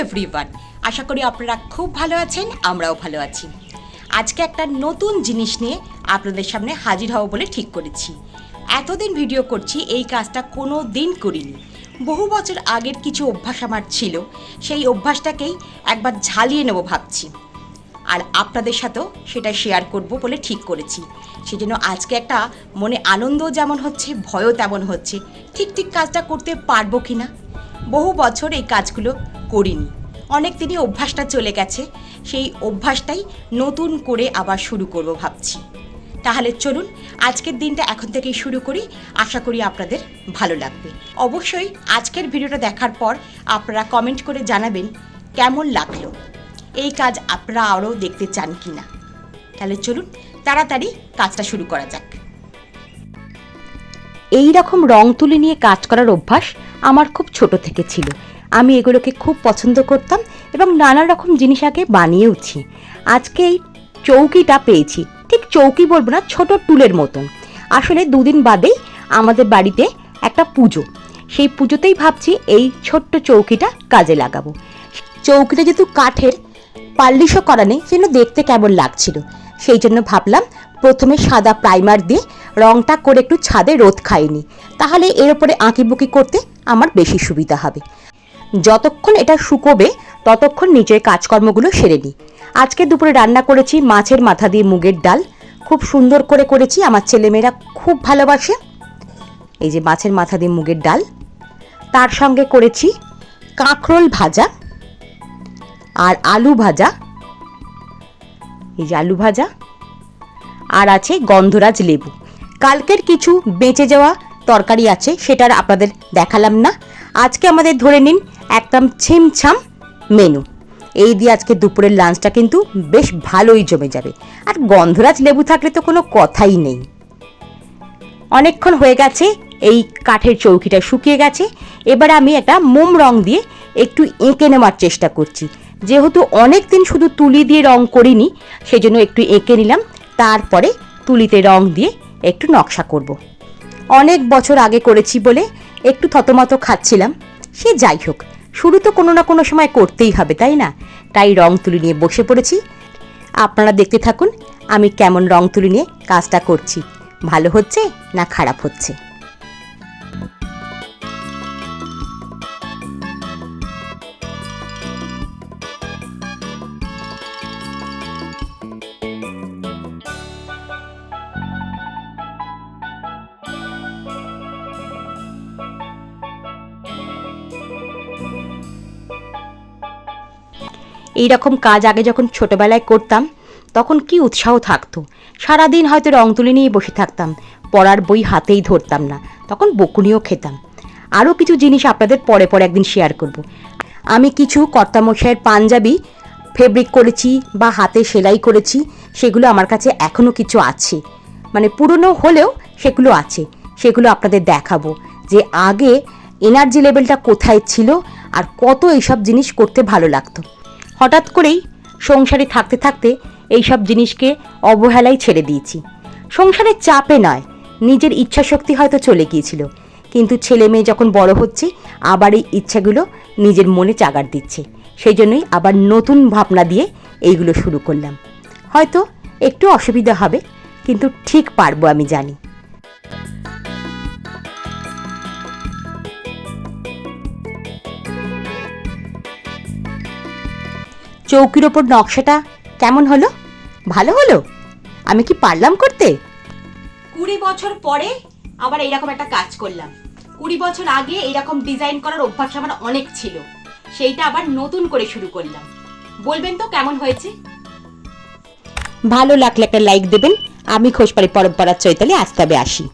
Everyone আশা করি আপনারা খুব ভালো আছেন, আমরাও ভালো আছি। আজকে একটা নতুন জিনিস নিয়ে আপনাদের সামনে হাজির হব বলে ঠিক করেছি। এতদিন ভিডিও করছি, এই কাজটা কোনো দিন করিনি। বহু বছর আগের কিছু অভ্যাস আমার ছিল, সেই অভ্যাসটাকেই একবার ঝালিয়ে নেব ভাবছি। আর আপনাদের সাথেও সেটা শেয়ার করব বলে ঠিক করেছি। সেজন্য আজকে একটা মনে আনন্দও যেমন হচ্ছে, ভয়ও তেমন হচ্ছে। ঠিক ঠিক কাজটা করতে পারব কি না বহু বছর এই কাজগুলো করিনি। অনেক দিনই অভ্যাসটা চলে গেছে, সেই অভ্যাসটাই নতুন করে আবার শুরু করব ভাবছি। তাহলে চলুন, আজকের দিনটা এখন থেকেই শুরু করি। আশা করি আপনাদের ভালো লাগবে। অবশ্যই আজকের ভিডিওটা দেখার পর আপনারা কমেন্ট করে জানাবেন কেমন লাগল। এই কাজ আপনারা আরও দেখতে চান কি না তাহলে চলুন, তাড়াতাড়ি কাজটা শুরু করা যাক। এই রকম রং তুলি নিয়ে কাজ করার অভ্যাস আমার খুব ছোট থেকে ছিল। আমি এগুলোকে খুব পছন্দ করতাম এবং নানা রকম জিনিস আগে বানিয়েওছি আজকে এই চৌকিটা পেয়েছি। ঠিক চৌকি বলব না, ছোট টুলের মতন। আসলে দুদিন বাদেই আমাদের বাড়িতে একটা পুজো। সেই পুজোতেই ভাবছি এই ছোট্ট চৌকিটা কাজে লাগাবো। চৌকিটা যেহেতু কাঠের পাল্লিশও করা নেই, সেজন্য দেখতে কেমন লাগছিল। সেই জন্য ভাবলাম প্রথমে সাদা প্রাইমার দিয়ে রংটা করে একটু ছাদে রোদ খাইনি তাহলে এর উপরে আঁকিবুকি করতে আমার বেশি সুবিধা হবে। যতক্ষণ এটা শুকোবে, ততক্ষণ নিজের কাজকর্মগুলো সেরে নিই আজকে দুপুরে রান্না করেছি মাছের মাথা দিয়ে মুগের ডাল। খুব সুন্দর করে করেছি, আমার ছেলেমেয়েরা খুব ভালোবাসে। এই যে মাছের মাথা দিয়ে মুগের ডাল। তার সঙ্গে করেছি কাঁকরোল ভাজা আর আলু ভাজা। এই যে আলু ভাজা। আর আছে গন্ধরাজ লেবু। কালকের কিছু বেঁচে যাওয়া তরকারি আছে সেটা আর আপনাদের দেখালাম না। আজকে আমাদের ধরে নিন একদম ছিমছাম মেনু। এই দিয়ে আজকে দুপুরের লাঞ্চটা কিন্তু বেশ ভালোই জমে যাবে। আর গন্ধরাজ লেবু থাকলে তো কোনো কথাই নেই। অনেকক্ষণ হয়ে গেছে, এই কাঠের চৌকিটা শুকিয়ে গেছে। এবার আমি একটা মোম রং দিয়ে একটু এঁকে নেওয়ার চেষ্টা করছি। যেহেতু অনেক দিন শুধু তুলি দিয়ে রং করিনি, সেজন্য একটু এঁকে নিলাম। তারপরে তুলিতে রং দিয়ে একটু নকশা করব। অনেক বছর আগে করেছি বলে একটু থতমত খাচ্ছিলাম। সে যাই হোক শুরু তো কোনো না কোনো সময় করতেই হবে, তাই না? তাই রং তুলি নিয়ে বসে পড়েছি। আপনারা দেখতে থাকুন, আমি কেমন রং তুলি নিয়ে কাজটা করছি। ভালো হচ্ছে না খারাপ হচ্ছে? এই রকম কাজ আগে যখন ছোটবেলায় করতাম, তখন কি উৎসাহ থাকতো? সারাদিন হয়তো রং তুলি নিয়ে বসে থাকতাম, পড়ার বই হাতেই ধরতাম না, তখন বকুনিও খেতাম। আরও কিছু জিনিস আপনাদের পরে পরে একদিন শেয়ার করব। আমি কিছু কর্তামশাইয়ের পাঞ্জাবি ফেব্রিক করেছি বা হাতে সেলাই করেছি, সেগুলো আমার কাছে এখনও কিছু আছে। মানে পুরনো হলেও সেগুলো আছে, সেগুলো আপনাদের দেখাবো। যে আগে এনার্জি লেভেলটা কোথায় ছিল আর কত এইসব জিনিস করতে ভালো লাগতো। হঠাৎ করেই সংসারে থাকতে থাকতে এইসব জিনিসকে অবহেলায় ছেড়ে দিয়েছি। সংসারের চাপে নয়, নিজের ইচ্ছা শক্তি হয়তো চলে গিয়েছিল, কিন্তু ছেলে মেয়ে যখন বড় হচ্ছে, আবার এই ইচ্ছাগুলো নিজের মনে চাগার দিচ্ছে। সেই জন্যই আবার নতুন ভাবনা দিয়ে এইগুলো শুরু করলাম। হয়তো একটু অসুবিধা হবে, কিন্তু ঠিক পারব আমি জানি। চৌকির ওপর নকশাটা কেমন হলো? ভালো হলো? আমি কি পারলাম করতে? কুড়ি বছর পরে আবার এইরকম একটা কাজ করলাম। কুড়ি বছর আগে এইরকম ডিজাইন করার অভ্যাস আমার অনেক ছিল। সেইটা আবার নতুন করে শুরু করলাম। বলবেন তো কেমন হয়েছে? ভালো লাগলে একটা লাইক দেবেন। আমি খোসপাড়ি পরম্পরার চৈতালি আজ তবে আসি।